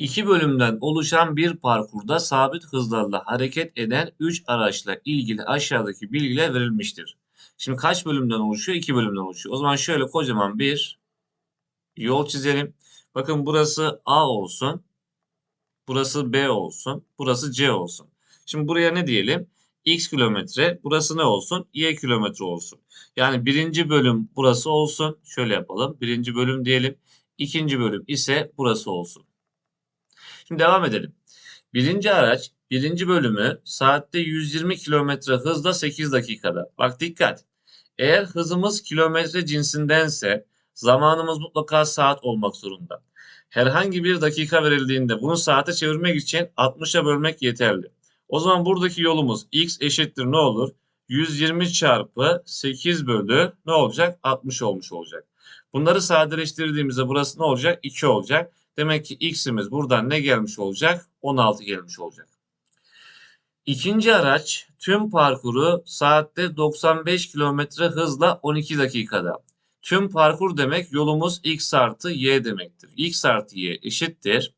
İki bölümden oluşan bir parkurda sabit hızlarla hareket eden 3 araçla ilgili aşağıdaki bilgiler verilmiştir. Şimdi kaç bölümden oluşuyor? 2 bölümden oluşuyor. O zaman şöyle kocaman bir yol çizelim. Bakın burası A olsun. Burası B olsun. Burası C olsun. Şimdi buraya ne diyelim? X kilometre. Burası ne olsun? Y kilometre olsun. Yani birinci bölüm burası olsun. Şöyle yapalım. Birinci bölüm diyelim. İkinci bölüm ise burası olsun. Şimdi devam edelim. Birinci araç birinci bölümü saatte 120 kilometre hızla 8 dakikada. Bak dikkat. Eğer hızımız kilometre cinsindense zamanımız mutlaka saat olmak zorunda. Herhangi bir dakika verildiğinde bunu saate çevirmek için 60'a bölmek yeterli. O zaman buradaki yolumuz x eşittir ne olur? 120 çarpı 8 bölü ne olacak? 60 olmuş olacak. Bunları sadeleştirdiğimizde burası ne olacak? 2 olacak. Demek ki x'imiz buradan ne gelmiş olacak? 16 gelmiş olacak. İkinci araç tüm parkuru saatte 95 kilometre hızla 12 dakikada. Tüm parkur demek yolumuz x artı y demektir. x artı y eşittir.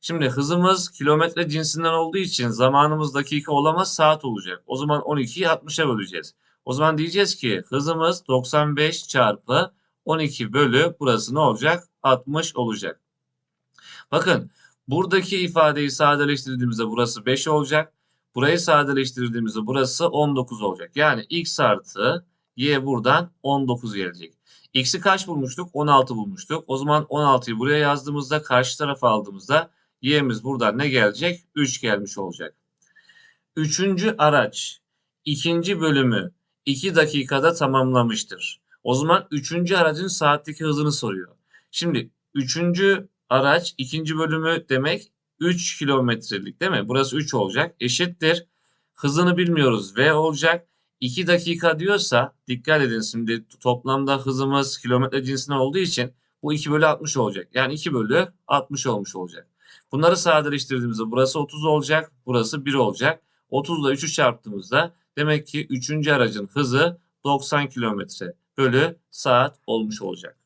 Şimdi hızımız kilometre cinsinden olduğu için zamanımız dakika olamaz saat olacak. O zaman 12'yi 60'a böleceğiz. O zaman diyeceğiz ki hızımız 95 çarpı 12 bölü burası ne olacak? 60 olacak. Bakın buradaki ifadeyi sadeleştirdiğimizde burası 5 olacak. Burayı sadeleştirdiğimizde burası 19 olacak. Yani x artı y buradan 19 gelecek. X'i kaç bulmuştuk? 16 bulmuştuk. O zaman 16'yı buraya yazdığımızda karşı tarafa aldığımızda y'miz buradan ne gelecek? 3 gelmiş olacak. Üçüncü araç ikinci bölümü 2 dakikada tamamlamıştır. O zaman üçüncü aracın saatteki hızını soruyor. Şimdi üçüncü araç ikinci bölümü demek 3 kilometrelik değil mi? Burası 3 olacak. Eşittir. Hızını bilmiyoruz. V olacak. 2 dakika diyorsa dikkat edin şimdi toplamda hızımız kilometre cinsine olduğu için bu 2 bölü 60 olacak. Yani 2 bölü 60 olmuş olacak. Bunları sadeleştirdiğimizde burası 30 olacak. Burası 1 olacak. 30 ile 3'ü çarptığımızda demek ki 3. aracın hızı 90 kilometre bölü saat olmuş olacak.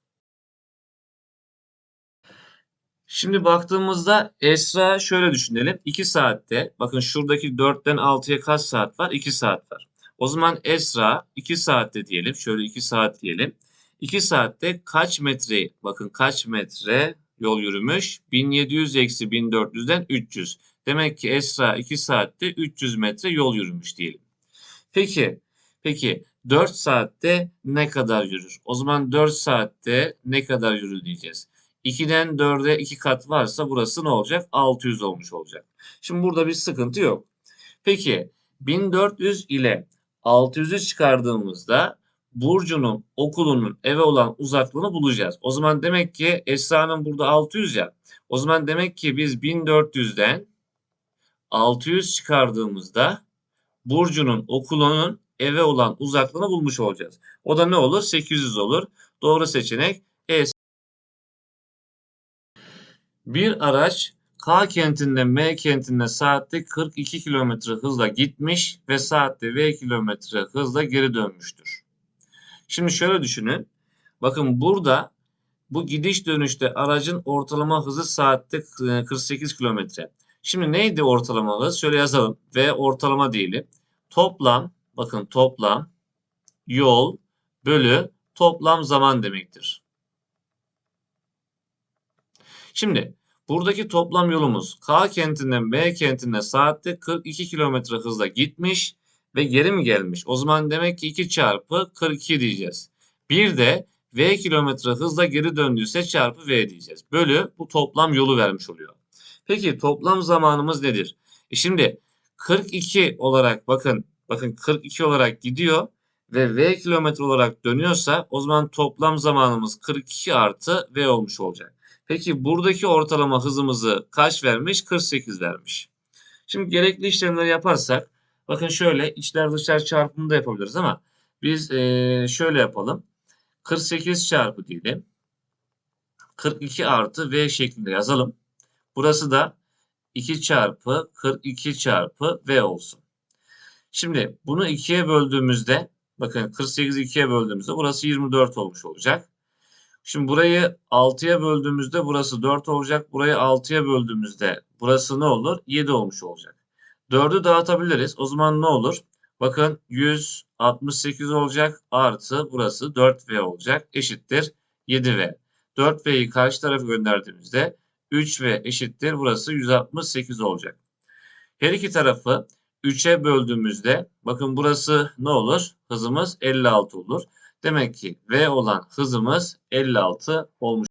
Şimdi baktığımızda Esra şöyle düşünelim. 2 saatte bakın şuradaki 4'ten 6'ya kaç saat var? 2 saat var. O zaman Esra 2 saatte diyelim. Şöyle 2 saat diyelim. 2 saatte kaç metre bakın kaç metre yol yürümüş? 1700 eksi 1400'den 300. Demek ki Esra 2 saatte 300 metre yol yürümüş diyelim. Peki peki 4 saatte ne kadar yürür? O zaman 4 saatte ne kadar yürür diyeceğiz. 2'den 4'e 2 kat varsa burası ne olacak? 600 olmuş olacak. Şimdi burada bir sıkıntı yok. Peki 1400 ile 600'ü çıkardığımızda Burcu'nun okulunun eve olan uzaklığını bulacağız. O zaman demek ki Esra'nın burada 600 ya. O zaman demek ki biz 1400'den 600 çıkardığımızda Burcu'nun okulunun eve olan uzaklığını bulmuş olacağız. O da ne olur? 800 olur. Doğru seçenek Bir araç K kentinden M kentine saatte 42 km hızla gitmiş ve saatte V kilometre hızla geri dönmüştür. Şimdi şöyle düşünün. Bakın burada bu gidiş dönüşte aracın ortalama hızı saatte 48 kilometre. Şimdi neydi ortalama hız? Şöyle yazalım. V ortalama diyelim. Toplam bakın toplam yol bölü toplam zaman demektir. Şimdi buradaki toplam yolumuz K kentinden B kentine saatte 42 kilometre hızla gitmiş ve geri mi gelmiş? O zaman demek ki 2 çarpı 42 diyeceğiz. Bir de V kilometre hızla geri döndüyse çarpı V diyeceğiz. Bölü bu toplam yolu vermiş oluyor. Peki toplam zamanımız nedir? E şimdi 42 olarak bakın bakın 42 olarak gidiyor ve V kilometre olarak dönüyorsa o zaman toplam zamanımız 42 artı V olmuş olacak. Peki buradaki ortalama hızımızı kaç vermiş? 48 vermiş. Şimdi gerekli işlemleri yaparsak bakın şöyle içler dışlar çarpımını da yapabiliriz ama biz ee, şöyle yapalım. 48 çarpı diyelim. 42 artı V şeklinde yazalım. Burası da 2 çarpı 42 çarpı V olsun. Şimdi bunu 2'ye böldüğümüzde bakın 48'i 2'ye böldüğümüzde burası 24 olmuş olacak. Şimdi burayı 6'ya böldüğümüzde burası 4 olacak. Burayı 6'ya böldüğümüzde burası ne olur? 7 olmuş olacak. 4'ü dağıtabiliriz. O zaman ne olur? Bakın 168 olacak artı burası 4V olacak. Eşittir 7V. 4V'yi karşı tarafa gönderdiğimizde 3V eşittir. Burası 168 olacak. Her iki tarafı 3'e böldüğümüzde bakın burası ne olur? Hızımız 56 olur. Demek ki V olan hızımız 56 olmuş.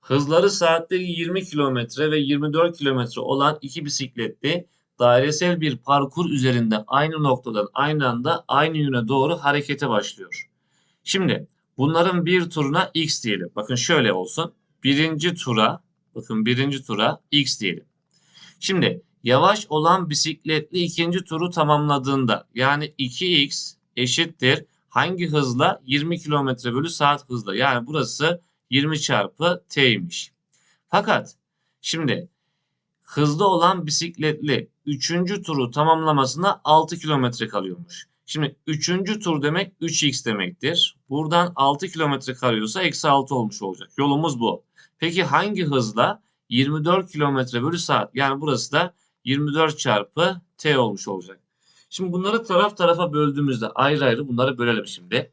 Hızları saatte 20 km ve 24 km olan iki bisikletli dairesel bir parkur üzerinde aynı noktadan aynı anda aynı yöne doğru harekete başlıyor. Şimdi bunların bir turuna x diyelim. Bakın şöyle olsun. Birinci tura, bakın birinci tura x diyelim. Şimdi yavaş olan bisikletli ikinci turu tamamladığında yani 2x eşittir hangi hızla 20 km bölü saat hızla yani burası 20 çarpı t'ymiş. Fakat şimdi hızlı olan bisikletli 3. turu tamamlamasına 6 kilometre kalıyormuş. Şimdi 3. tur demek 3x demektir. Buradan 6 kilometre kalıyorsa eksi 6 olmuş olacak. Yolumuz bu. Peki hangi hızla? 24 kilometre bölü saat. Yani burası da 24 çarpı t olmuş olacak. Şimdi bunları taraf tarafa böldüğümüzde ayrı ayrı bunları bölelim şimdi.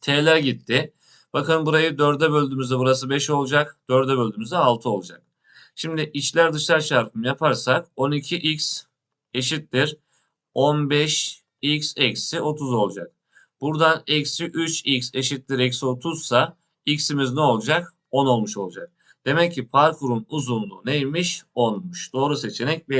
T'ler gitti. Bakın burayı 4'e böldüğümüzde burası 5 olacak. 4'e böldüğümüzde 6 olacak. Şimdi içler dışlar çarpımı yaparsak 12x eşittir 15x eksi 30 olacak. Buradan eksi 3x eşittir eksi 30 ise x'imiz ne olacak? 10 olmuş olacak. Demek ki parkurun uzunluğu neymiş? 10'muş. Doğru seçenek B